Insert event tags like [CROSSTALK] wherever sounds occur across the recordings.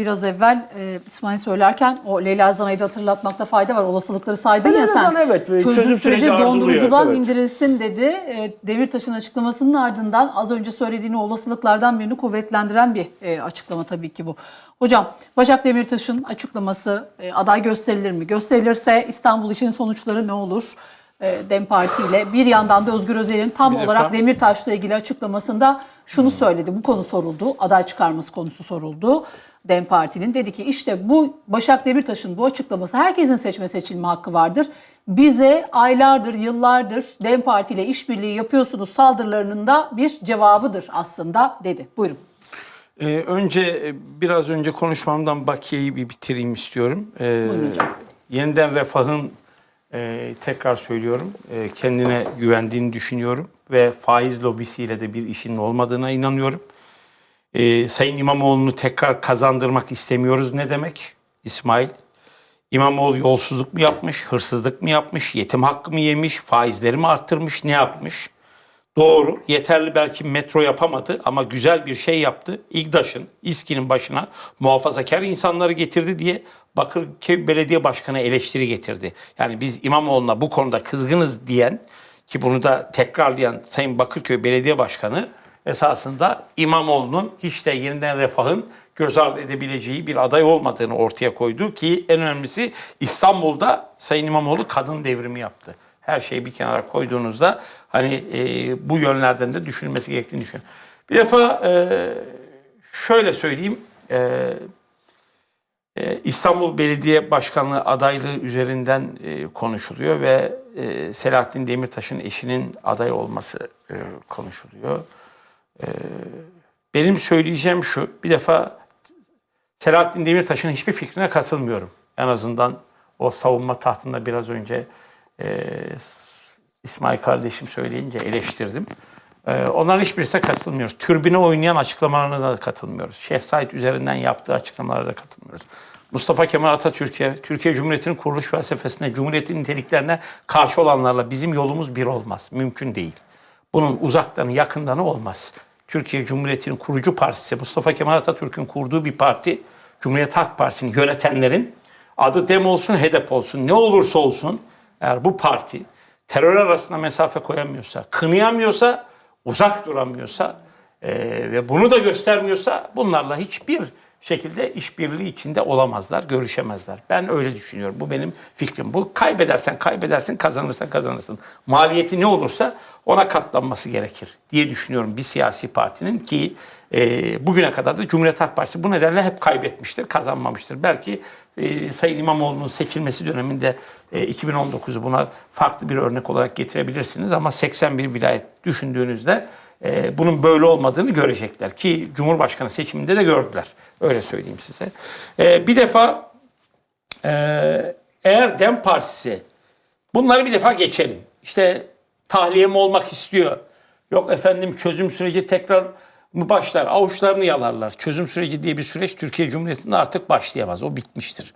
biraz evvel e, İsmail söylerken o Leyla Zana'yı da hatırlatmakta fayda var. Olasılıkları saydın ya sen. Zana evet, çözüm, çözüm süreci dondurucudan evet. indirilsin dedi. E, Demirtaş'ın açıklamasının ardından az önce söylediğini olasılıklardan birini kuvvetlendiren bir e, açıklama tabii ki bu. Hocam Başak Demirtaş'ın açıklaması e, aday gösterilir mi? Gösterilirse İstanbul için sonuçları ne olur? E, Dem Parti ile bir yandan da Özgür Özel'in tam Bir olarak defa- Demirtaş'la ilgili açıklamasında şunu söyledi. Bu konu soruldu. Aday çıkarması konusu soruldu. Dem Parti'nin dedi ki işte bu Başak Demirtaş'ın bu açıklaması herkesin seçme seçilme hakkı vardır. Bize aylardır, yıllardır Dem Parti ile işbirliği yapıyorsunuz saldırılarının da bir cevabıdır aslında dedi. Buyurun. Ee, önce e, biraz önce konuşmamdan bakiyeyi bir bitireyim istiyorum. Ee, Buyurun hocam. yeniden refahın e, tekrar söylüyorum e, kendine güvendiğini düşünüyorum ve faiz lobisiyle de bir işinin olmadığına inanıyorum. Ee, Sayın İmamoğlu'nu tekrar kazandırmak istemiyoruz ne demek İsmail? İmamoğlu yolsuzluk mu yapmış, hırsızlık mı yapmış, yetim hakkı mı yemiş, faizleri mi arttırmış, ne yapmış? Doğru, yeterli belki metro yapamadı ama güzel bir şey yaptı. İGDAŞ'ın, İSKİ'nin başına muhafazakar insanları getirdi diye Bakırköy Belediye Başkanı eleştiri getirdi. Yani biz İmamoğlu'na bu konuda kızgınız diyen ki bunu da tekrarlayan Sayın Bakırköy Belediye Başkanı esasında İmamoğlu'nun hiç de yeniden refahın göz ardı edebileceği bir aday olmadığını ortaya koydu ki en önemlisi İstanbul'da Sayın İmamoğlu kadın devrimi yaptı. Her şeyi bir kenara koyduğunuzda hani e, bu yönlerden de düşünülmesi gerektiğini düşünüyorum. Bir defa e, şöyle söyleyeyim. E, e, İstanbul Belediye Başkanlığı adaylığı üzerinden e, konuşuluyor ve e, Selahattin Demirtaş'ın eşinin aday olması e, konuşuluyor. E, benim söyleyeceğim şu, bir defa Selahattin Demirtaş'ın hiçbir fikrine katılmıyorum. En azından o savunma tahtında biraz önce e, İsmail kardeşim söyleyince eleştirdim. E, onların hiçbirisine katılmıyoruz. Türbüne oynayan açıklamalarına da katılmıyoruz. Şeyh üzerinden yaptığı açıklamalara da katılmıyoruz. Mustafa Kemal Atatürk'e, Türkiye Cumhuriyeti'nin kuruluş felsefesine, Cumhuriyet'in niteliklerine karşı olanlarla bizim yolumuz bir olmaz. Mümkün değil. Bunun uzaktan yakındanı olmaz. Türkiye Cumhuriyeti'nin kurucu partisi Mustafa Kemal Atatürk'ün kurduğu bir parti, Cumhuriyet Halk Partisi'ni yönetenlerin adı dem olsun, hedef olsun, ne olursa olsun eğer bu parti terör arasında mesafe koyamıyorsa, kınayamıyorsa, uzak duramıyorsa eee, ve bunu da göstermiyorsa bunlarla hiçbir şekilde işbirliği içinde olamazlar, görüşemezler. Ben öyle düşünüyorum. Bu benim fikrim. Bu kaybedersen kaybedersin, kazanırsan kazanırsın. Maliyeti ne olursa ona katlanması gerekir diye düşünüyorum bir siyasi partinin ki e, bugüne kadar da Cumhuriyet Halk Partisi bu nedenle hep kaybetmiştir, kazanmamıştır. Belki e, Sayın İmamoğlu'nun seçilmesi döneminde e, 2019'u buna farklı bir örnek olarak getirebilirsiniz ama 81 vilayet düşündüğünüzde e, bunun böyle olmadığını görecekler ki Cumhurbaşkanı seçiminde de gördüler. Öyle söyleyeyim size. E, bir defa e, eğer Dem Partisi bunları bir defa geçelim. İşte tahliye mi olmak istiyor? Yok efendim çözüm süreci tekrar mı başlar? Avuçlarını yalarlar. Çözüm süreci diye bir süreç Türkiye Cumhuriyeti'nde artık başlayamaz. O bitmiştir.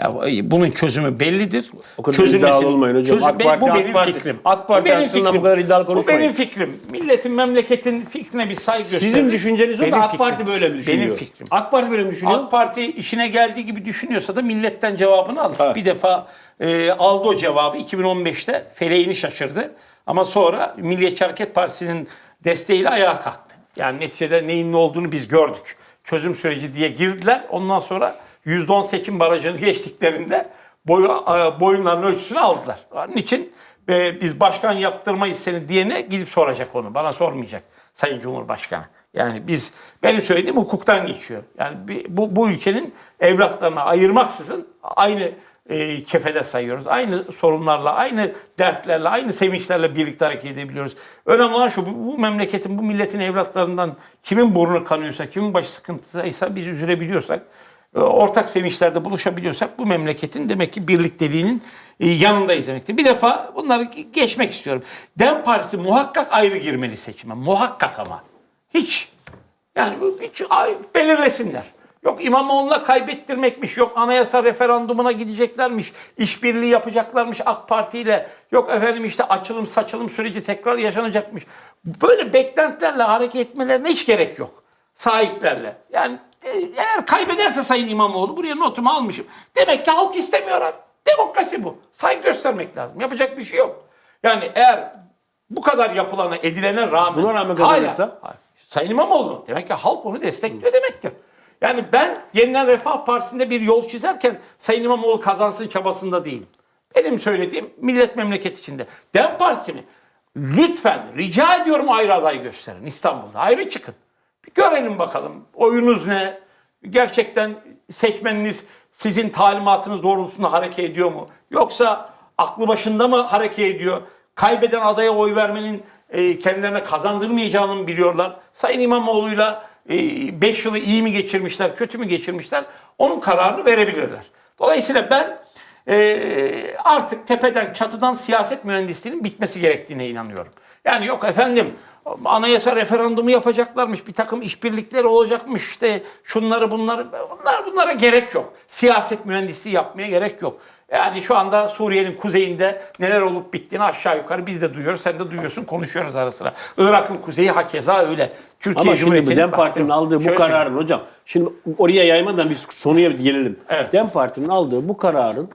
Ya, bunun çözümü bellidir. O kadar Çözülmesi- iddialı olmayın hocam. Çözüm- AK Parti, bu AK benim Parti. fikrim. AK Parti Bu benim fikrim. bu kadar iddialı Bu konuşmayın. benim fikrim. Milletin, memleketin fikrine bir saygı Sizin gösteririz. düşünceniz o da AK. Parti böyle mi düşünüyor? Benim fikrim. AK Parti böyle mi düşünüyor? AK Parti işine geldiği gibi düşünüyorsa da milletten cevabını alır. Ha. Bir defa e, aldı o cevabı 2015'te feleğini şaşırdı. Ama sonra Milliyetçi Hareket Partisi'nin desteğiyle ayağa kalktı. Yani neticede neyin ne olduğunu biz gördük. Çözüm süreci diye girdiler. Ondan sonra %10 seçim barajını geçtiklerinde boyu, e, boyunların ölçüsünü aldılar. Onun için e, biz başkan yaptırmayız seni diyene gidip soracak onu. Bana sormayacak Sayın Cumhurbaşkanı. Yani biz benim söylediğim hukuktan geçiyor. Yani bu, bu ülkenin evlatlarına ayırmaksızın aynı e, kefede sayıyoruz. Aynı sorunlarla, aynı dertlerle, aynı sevinçlerle birlikte hareket edebiliyoruz. Önemli olan şu, bu, bu memleketin, bu milletin evlatlarından kimin burnu kanıyorsa, kimin başı sıkıntıdaysa biz üzülebiliyorsak, ortak sevinçlerde buluşabiliyorsak bu memleketin demek ki birlikteliğinin e, yanındayız demektir. Bir defa bunları ge- geçmek istiyorum. Dem Partisi muhakkak ayrı girmeli seçime. Muhakkak ama. Hiç. Yani hiç belirlesinler. Yok İmamoğlu'na kaybettirmekmiş, yok anayasa referandumuna gideceklermiş, işbirliği yapacaklarmış AK Parti ile, yok efendim işte açılım saçılım süreci tekrar yaşanacakmış. Böyle beklentilerle hareket etmelerine hiç gerek yok. Sahiplerle. Yani e, eğer kaybederse Sayın İmamoğlu buraya notumu almışım. Demek ki halk istemiyor abi. Demokrasi bu. Saygı göstermek lazım. Yapacak bir şey yok. Yani eğer bu kadar yapılana edilene rağmen Buna rağmen kazanırsa? hala- Sayın İmamoğlu demek ki halk onu destekliyor demektir. Yani ben Yeniden Refah Partisi'nde bir yol çizerken Sayın İmamoğlu kazansın çabasında değilim. Benim söylediğim millet memleket içinde. Dem Partisi mi? Lütfen rica ediyorum ayrı aday gösterin İstanbul'da. Ayrı çıkın. Bir görelim bakalım oyunuz ne? Gerçekten seçmeniniz sizin talimatınız doğrultusunda hareket ediyor mu? Yoksa aklı başında mı hareket ediyor? Kaybeden adaya oy vermenin e, kendilerine kazandırmayacağını mı biliyorlar? Sayın İmamoğlu'yla 5 yılı iyi mi geçirmişler, kötü mü geçirmişler? Onun kararını verebilirler. Dolayısıyla ben e, artık tepeden çatıdan siyaset mühendisliğinin bitmesi gerektiğine inanıyorum. Yani yok efendim anayasa referandumu yapacaklarmış, bir takım işbirlikleri olacakmış işte şunları bunları bunlar bunlara gerek yok. Siyaset mühendisliği yapmaya gerek yok. Yani şu anda Suriye'nin kuzeyinde neler olup bittiğini aşağı yukarı biz de duyuyoruz, sen de duyuyorsun, konuşuyoruz ara sıra. Irak'ın kuzeyi hakeza öyle. Türkiye Ama şimdi bu Dem Parti'nin aldığı bu kararın hocam. Şimdi oraya yaymadan biz sonuya gelelim. Evet. Dem Parti'nin aldığı bu kararın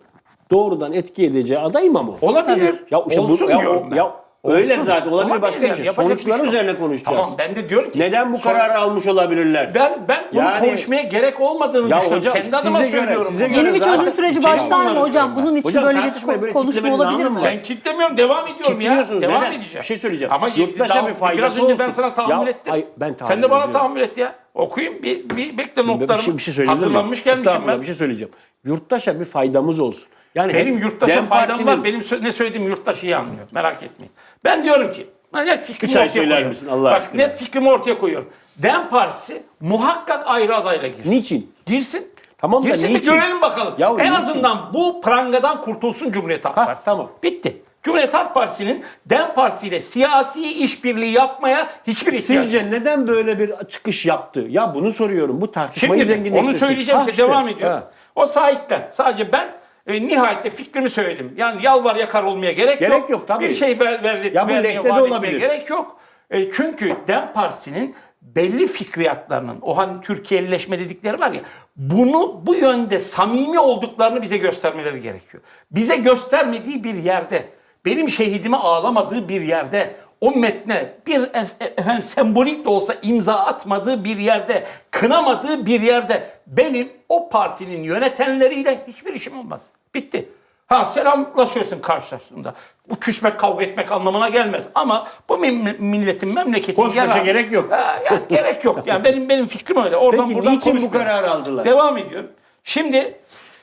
doğrudan etki edeceği aday İmamoğlu. Olabilir. Ya işte bu- Olsun ya o- diyorum ben. ya öyle Olsun. zaten, olabilir başka bir yani, şey. yapacak Sonuçlar yok. üzerine konuşacağız. Tamam ben de diyorum ki. Neden bu son- kararı almış olabilirler? Ben ben bunu Yani- konuşmaya gerek olmadığını Ya düşünüyorum. hocam, Kendi adıma size göre- söylüyorum. size bunu. göre Yeni bir zaten- çözüm süreci Kendi başlar mı bunları hocam? Bunun için Hocam, böyle bir tartışmayı böyle konuşma kitlemenin olabilir anlamı mi? var. Ben kitlemiyorum, devam ediyorum ya. Kitliyorsunuz, Devam neden? edeceğim. Bir şey söyleyeceğim. Ama Yurttaşa daha- bir faydası Biraz önce ben olsun. sana tahammül Ya, ettim. ay, ben tahammül Sen de bana ediyorum. tahammül et ya. Okuyayım bir, bir bekle bir notlarımı. şey, bir şey söyleyeyim mi? Hazırlanmış gelmişim Estağfurullah, ben. Bir şey söyleyeceğim. Yurttaşa bir faydamız olsun. Yani Benim yurttaşa Dem faydam Parti'nin- var. Benim ne söylediğim yurttaş iyi anlıyor. Merak etmeyin. Ben diyorum ki net fikrimi ortaya koyuyorum. misin Allah Bak aşkına? net fikrimi ortaya koyuyorum. Dem Partisi muhakkak ayrı adayla girsin. Niçin? Girsin. Tamam da Girsin bir niçin? görelim bakalım. Ya en niçin? azından bu prangadan kurtulsun Cumhuriyet Halk Ha, Partisi. tamam. Bitti. Cumhuriyet Halk Partisi'nin Dem Partisi ile siyasi işbirliği yapmaya hiçbir ihtiyacı yok. Sizce neden böyle bir çıkış yaptı? Ya bunu soruyorum. Bu tartışmayı Şimdi zenginleştirsin. onu söyleyeceğim Ha işte, devam ediyorum. Ha. O sahipler. Sadece ben e, nihayette fikrimi söyledim. Yani yalvar yakar olmaya gerek, Gerek yok. yok, tabii. Bir şey ver, ver, Ya bu vermeye, de vaat olabilir. gerek yok. E, çünkü Dem Partisi'nin belli fikriyatlarının, o hani Türkiye'lileşme dedikleri var ya, bunu bu yönde samimi olduklarını bize göstermeleri gerekiyor. Bize göstermediği bir yerde, benim şehidime ağlamadığı bir yerde, o metne bir e- efendim sembolik de olsa imza atmadığı bir yerde, kınamadığı bir yerde benim o partinin yönetenleriyle hiçbir işim olmaz. Bitti. Ha selamlaşırsın karşılaştığında. Bu küsmek, kavga etmek anlamına gelmez. Ama bu milletin, memleketin Konuşmaya gerek yok. Ha, ya gerek yok. Yani benim benim fikrim öyle. Oradan Peki buradan niçin bu kararı aldılar? Devam ediyorum. Şimdi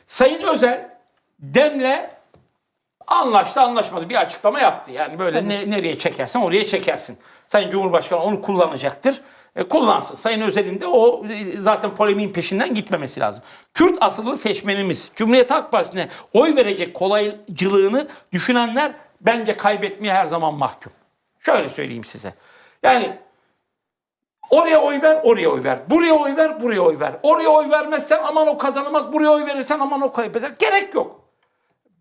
Sayın Özel Dem'le anlaştı anlaşmadı bir açıklama yaptı. Yani böyle ne, nereye çekersen oraya çekersin. Sayın Cumhurbaşkanı onu kullanacaktır. E, kullansın. Sayın Özel'in de o e, zaten polemiğin peşinden gitmemesi lazım. Kürt asıllı seçmenimiz Cumhuriyet Halk Partisi'ne oy verecek kolaycılığını düşünenler bence kaybetmeye her zaman mahkum. Şöyle söyleyeyim size. Yani Oraya oy ver, oraya oy ver. Buraya oy ver, buraya oy ver. Oraya oy vermezsen aman o kazanamaz, buraya oy verirsen aman o kaybeder. Gerek yok.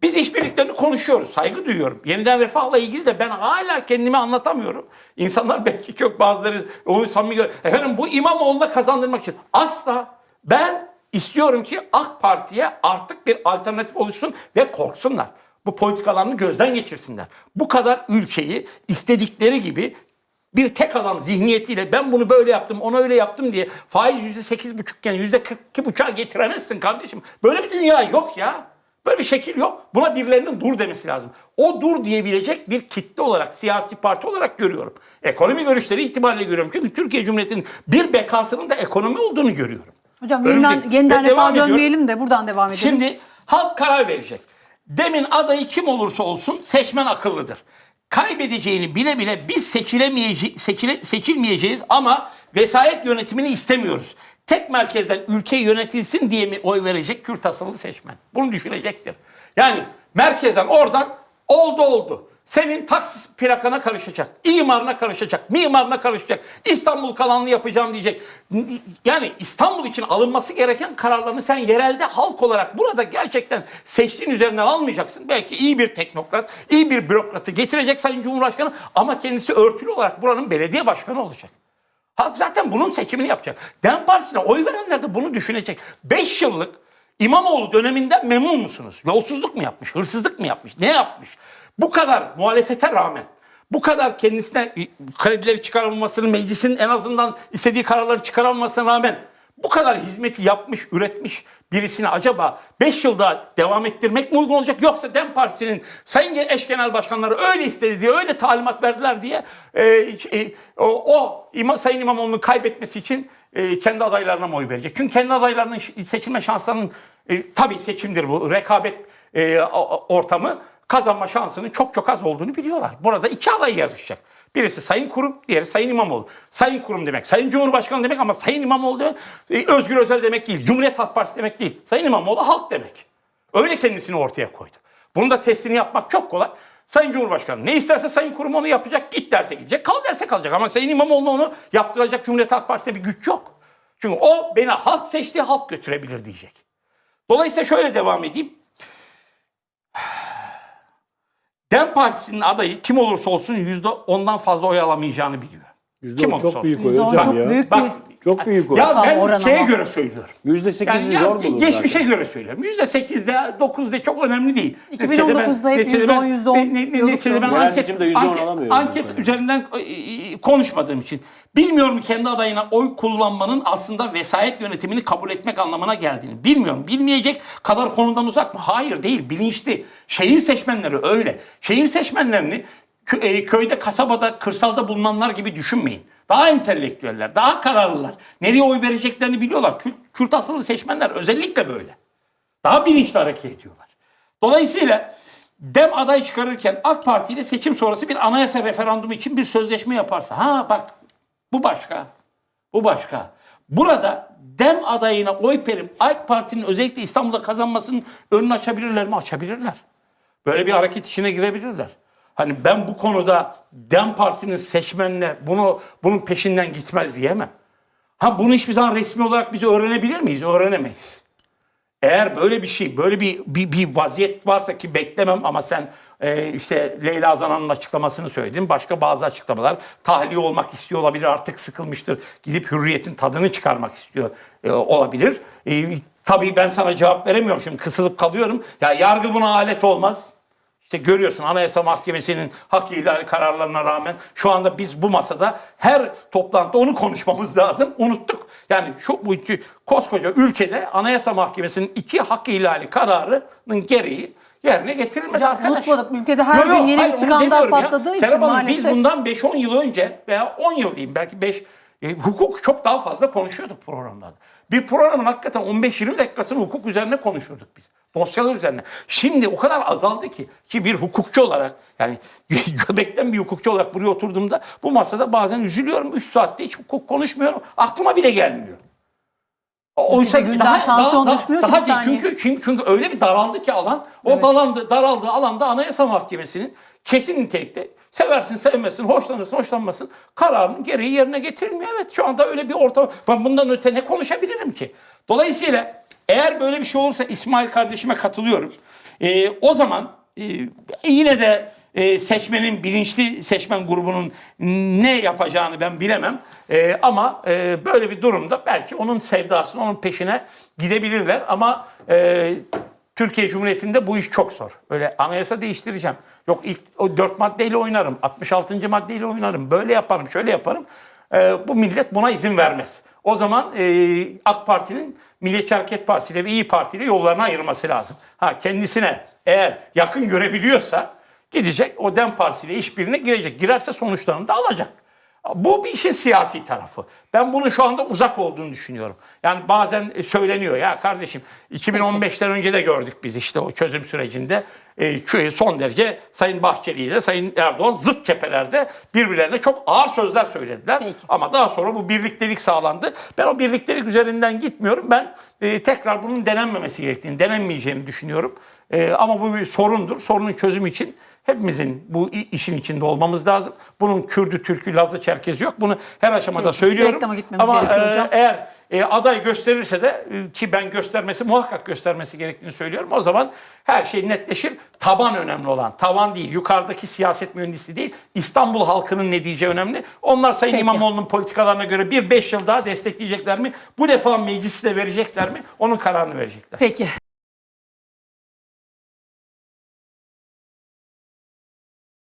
Biz işbirliklerini konuşuyoruz. Saygı duyuyorum. Yeniden refahla ilgili de ben hala kendimi anlatamıyorum. İnsanlar belki çok bazıları onu samimi gör. Efendim bu İmamoğlu'na kazandırmak için. Asla ben istiyorum ki AK Parti'ye artık bir alternatif oluşsun ve korksunlar. Bu politikalarını gözden geçirsinler. Bu kadar ülkeyi istedikleri gibi bir tek adam zihniyetiyle ben bunu böyle yaptım, ona öyle yaptım diye faiz yüzde sekiz buçukken yüzde kırk iki buçuğa getiremezsin kardeşim. Böyle bir dünya yok ya. Böyle bir şekil yok. Buna birilerinin dur demesi lazım. O dur diyebilecek bir kitle olarak, siyasi parti olarak görüyorum. Ekonomi görüşleri itibariyle görüyorum. Çünkü Türkiye Cumhuriyeti'nin bir bekasının da ekonomi olduğunu görüyorum. Hocam yeniden, yeniden Ve devam refaha ediyorum. dönmeyelim de buradan devam edelim. Şimdi halk karar verecek. Demin adayı kim olursa olsun seçmen akıllıdır. Kaybedeceğini bile bile biz seçilemeyece seçile- seçilmeyeceğiz ama vesayet yönetimini istemiyoruz. Tek merkezden ülke yönetilsin diye mi oy verecek Kürt asıllı seçmen? Bunu düşünecektir. Yani merkezden oradan oldu oldu. Senin taksi plakana karışacak, imarına karışacak, mimarına karışacak, İstanbul kalanını yapacağım diyecek. Yani İstanbul için alınması gereken kararlarını sen yerelde halk olarak burada gerçekten seçtiğin üzerinden almayacaksın. Belki iyi bir teknokrat, iyi bir bürokratı getirecek Sayın Cumhurbaşkanı ama kendisi örtülü olarak buranın belediye başkanı olacak. Halk zaten bunun seçimini yapacak. Dem Partisi'ne oy verenler de bunu düşünecek. 5 yıllık İmamoğlu döneminden memnun musunuz? Yolsuzluk mu yapmış? Hırsızlık mı yapmış? Ne yapmış? Bu kadar muhalefete rağmen bu kadar kendisine kredileri çıkarılmasını, meclisin en azından istediği kararları çıkarılmasına rağmen bu kadar hizmeti yapmış, üretmiş birisini acaba 5 yılda devam ettirmek mi uygun olacak? Yoksa DEM Partisi'nin sayın eş genel başkanları öyle istedi diye, öyle talimat verdiler diye e, e, o, o İma, Sayın İmamoğlu'nun kaybetmesi için e, kendi adaylarına mı oy verecek? Çünkü kendi adaylarının seçilme şanslarının e, tabii seçimdir bu, rekabet e, ortamı kazanma şansının çok çok az olduğunu biliyorlar. Burada iki aday yarışacak. Birisi Sayın Kurum, diğeri Sayın İmamoğlu. Sayın Kurum demek, Sayın Cumhurbaşkanı demek ama Sayın İmamoğlu demek e, Özgür Özel demek değil, Cumhuriyet Halk Partisi demek değil. Sayın İmamoğlu halk demek. Öyle kendisini ortaya koydu. Bunu da testini yapmak çok kolay. Sayın Cumhurbaşkanı ne isterse Sayın Kurum onu yapacak, git derse gidecek, kal derse kalacak. Ama Sayın İmamoğlu onu yaptıracak Cumhuriyet Halk Partisi'de bir güç yok. Çünkü o beni halk seçti, halk götürebilir diyecek. Dolayısıyla şöyle devam edeyim. Dem Partisi'nin adayı kim olursa olsun yüzde ondan fazla oy alamayacağını biliyor. Yüzde Kim on olursa çok büyük Yüzde oy on hocam çok ya. büyük Bak, Çok büyük oy. ya Tam ben oran şeye ama. göre söylüyorum. Yüzde Yani sekizi ya, zor bulur geçmişe zaten. göre söylüyorum. Yüzde sekizde, dokuzda çok önemli değil. 2019'da hep neticede ben- %10, %10 ne- ne- ne- diyorduk neticede ben anket, seçimde %10 anket, alamıyorum anket üzerinden e, e, konuşmadığım için. Bilmiyorum kendi adayına oy kullanmanın aslında vesayet yönetimini kabul etmek anlamına geldiğini. Bilmiyorum. Bilmeyecek kadar konudan uzak mı? Hayır değil. Bilinçli. Şehir seçmenleri öyle. Şehir seçmenlerini kö- e, köyde, kasabada, kırsalda bulunanlar gibi düşünmeyin. Daha entelektüeller, daha kararlılar. Nereye oy vereceklerini biliyorlar. Kült, kült asıllı seçmenler özellikle böyle. Daha bilinçli hareket ediyorlar. Dolayısıyla DEM aday çıkarırken AK Parti ile seçim sonrası bir anayasa referandumu için bir sözleşme yaparsa. Ha bak bu başka. Bu başka. Burada DEM adayına oy verip AK Parti'nin özellikle İstanbul'da kazanmasının önünü açabilirler mi? Açabilirler. Böyle bir hareket içine girebilirler. Hani ben bu konuda DEM Partisi'nin seçmenine bunu bunun peşinden gitmez diyemem. Ha bunu hiçbir zaman resmi olarak biz öğrenebilir miyiz? Öğrenemeyiz. Eğer böyle bir şey, böyle bir bir, bir vaziyet varsa ki beklemem ama sen e, işte Leyla Zana'nın açıklamasını söyledin. Başka bazı açıklamalar tahliye olmak istiyor olabilir. Artık sıkılmıştır. Gidip hürriyetin tadını çıkarmak istiyor e, olabilir. E, tabii ben sana cevap veremiyorum şimdi kısılıp kalıyorum. Ya yargı buna alet olmaz. İşte görüyorsun Anayasa Mahkemesi'nin hak ihlali kararlarına rağmen şu anda biz bu masada her toplantıda onu konuşmamız lazım. Unuttuk. Yani şu bu iki koskoca ülkede Anayasa Mahkemesi'nin iki hak ihlali kararının gereği yerine getirilmedi Hocam arkadaş. unutmadık. Ülkede her gün yeni bir skandal demiyorum ya. patladığı için Serap Hanım, maalesef. Biz bundan 5-10 yıl önce veya 10 yıl diyeyim belki 5 e, hukuk çok daha fazla konuşuyorduk programlarda. Bir programın hakikaten 15-20 dakikasını hukuk üzerine konuşurduk biz. Dosyalar üzerine. Şimdi o kadar azaldı ki ki bir hukukçu olarak yani [LAUGHS] göbekten bir hukukçu olarak buraya oturduğumda bu masada bazen üzülüyorum. 3 saatte hiç hukuk konuşmuyorum. Aklıma bile gelmiyor. Oysa günden tansiyon düşmüyor ki bir değil. Çünkü, çünkü, çünkü öyle bir daraldı ki alan. O dalandı, daraldığı alanda Anayasa Mahkemesi'nin kesin nitelikte seversin sevmezsin, hoşlanırsın hoşlanmasın kararının gereği yerine getirilmiyor. Evet şu anda öyle bir ortam. Ben bundan öte ne konuşabilirim ki? Dolayısıyla eğer böyle bir şey olursa İsmail kardeşime katılıyorum. Ee, o zaman e, yine de e, seçmenin bilinçli seçmen grubunun ne yapacağını ben bilemem. E, ama e, böyle bir durumda belki onun sevdasını onun peşine gidebilirler. Ama e, Türkiye Cumhuriyeti'nde bu iş çok zor. Öyle anayasa değiştireceğim. Yok ilk o dört maddeyle oynarım. 66. maddeyle oynarım. Böyle yaparım, şöyle yaparım. E, bu millet buna izin vermez. O zaman e, AK Parti'nin Milliyetçi Hareket Partisi ile ve İyi Parti ile yollarını ayırması lazım. Ha kendisine eğer yakın görebiliyorsa gidecek o DEM Partisi ile işbirliğine girecek. Girerse sonuçlarını da alacak. Bu bir işin siyasi tarafı. Ben bunun şu anda uzak olduğunu düşünüyorum. Yani bazen söyleniyor ya kardeşim 2015'ten önce de gördük biz işte o çözüm sürecinde e, son derece Sayın Bahçeli ile Sayın Erdoğan zıt cephelerde birbirlerine çok ağır sözler söylediler. Peki. Ama daha sonra bu birliktelik sağlandı. Ben o birliktelik üzerinden gitmiyorum. Ben e, tekrar bunun denenmemesi gerektiğini, denenmeyeceğini düşünüyorum. E, ama bu bir sorundur. Sorunun çözümü için hepimizin bu işin içinde olmamız lazım. Bunun Kürdü, Türkü, Lazı, Çerkezi yok. Bunu her aşamada söylüyorum. ama e, eğer e, aday gösterirse de e, ki ben göstermesi muhakkak göstermesi gerektiğini söylüyorum. O zaman her şey netleşir. Taban önemli olan. Tavan değil. Yukarıdaki siyaset mühendisi değil. İstanbul halkının ne diyeceği önemli. Onlar Sayın Peki. İmamoğlu'nun politikalarına göre bir beş yıl daha destekleyecekler mi? Bu defa meclisi de verecekler mi? Onun kararını verecekler. Peki.